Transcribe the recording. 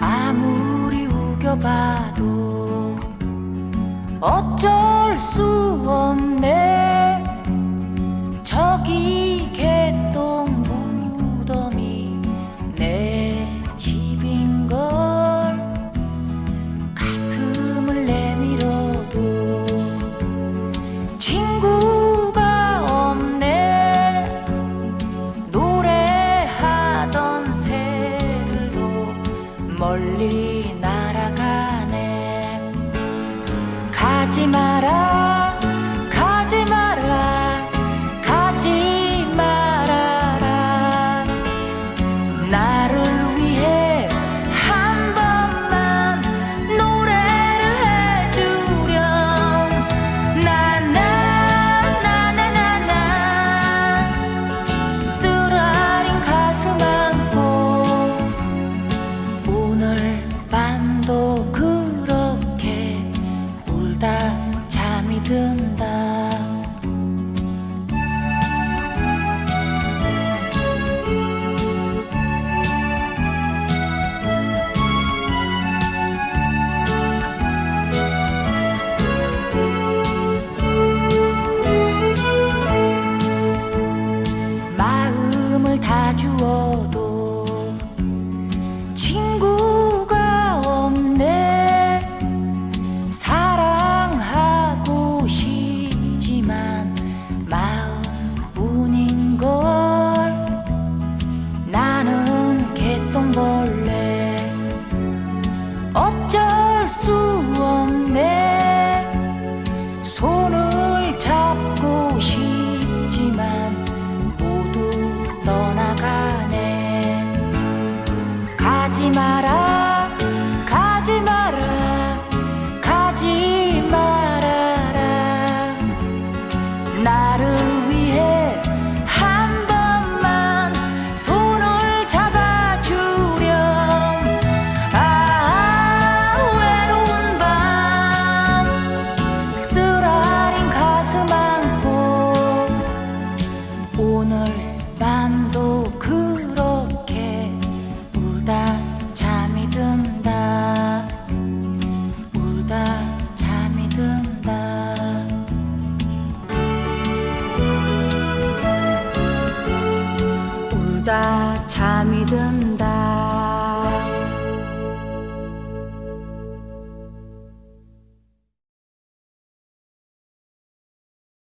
아무리 우겨봐도 어쩔 수 없네. 멀리 날아가네. 가지마. 等待 abraço 다 잠이 든다.